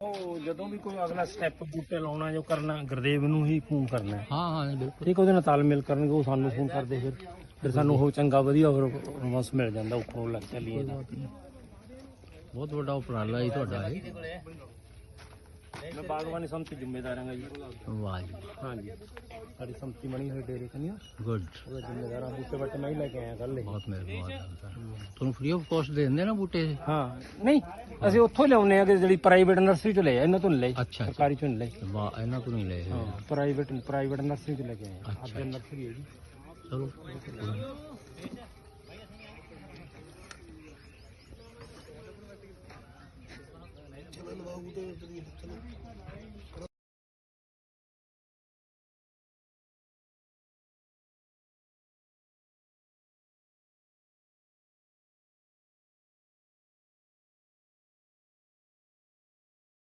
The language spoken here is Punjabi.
ਉਹ ਜਦੋਂ ਵੀ ਕੋਈ ਅਗਲਾ ਸਟੈਪ ਬੂਟੇ ਲਾਉਣਾ ਜੋ ਕਰਨਾ ਗੁਰਦੇਵ ਨੂੰ ਹੀ ਫੋਨ ਕਰਨਾ ਹੈ। ਹਾਂ ਬਿਲਕੁਲ। ਠੀਕ ਉਹਦੇ ਨਾਲ ਤਾਲਮੇਲ ਕਰਨਗੇ ਉਹ ਸਾਨੂੰ ਫੋਨ ਕਰਦੇ ਫਿਰ। ਫਿਰ ਸਾਨੂੰ ਉਹ ਚੰਗਾ ਵਧੀਆ ਫਿਰ ਰਸਪੌਂਸ ਮਿਲ ਜਾਂਦਾ ਉੱਪਰੋਂ ਲੱਗ ਚੱਲੀਏ ਬਹੁਤ ਵੱਡਾ ਉਪਰਾਲਾ ਹੈ ਤੁਹਾਡਾ ਇਹ। ਮੈਂ ਬਾਗਬਾਨੀ ਸੰਮਤੀ ਜ਼ਿੰਮੇਦਾਰ ਹਾਂ ਜੀ। ਵਾਹ ਜੀ ਹਾਂਜੀ। ਸਾਡੀ ਸੰਮਤੀ ਬਣੀ ਹੋਈ ਡੇਰੇ ਕਨੀ ਗੁੱਡ। ਉਹਦਾ ਜ਼ਿੰਮੇਦਾਰ ਆ ਬੂਟੇ ਬੱਟੇ ਮੈਂ ਹੀ ਲੈ ਕੇ ਆਇਆ ਕੱਲ ਬਹੁਤ ਮਿਹਰਬਾਨ ਤੁਹਾਨੂੰ ਫ੍ਰੀ ਆਫ ਕਾਸਟ ਦੇ ਦਿੰਦੇ ਨਾ ਬੂਟੇ? ਹਾਂ ਨਹੀਂ ਅਸੀਂ ਉੱਥੋਂ ਹੀ ਲਿਆਉਂਦੇ ਆ ਕਿ ਜਿਹੜੀ ਪ੍ਰਾਈਵੇਟ ਨਰਸਰੀ ਤੋਂ ਲਏ ਆ, ਇਹਨਾਂ ਤੋਂ ਨਹੀਂ ਲਏ। ਅੱਛਾ ਸਰਕਾਰੀ ਤੋਂ ਨਹੀਂ ਲਏ। ਵਾਹ ਇਹਨਾਂ ਤੋਂ ਨਹੀਂ ਲਏ ਹਾਂ ਪ੍ਰਾਈਵੇਟ ਪ੍ਰਾਈਵੇਟ ਨਰਸਰੀ ਤੋਂ ਲੈ ਕੇ ਆਏ। ਅੱਛਾ। ਅੱਗੇ ਨਰਸਰੀ ਹੈ ਜੀ। ਚਲੋ।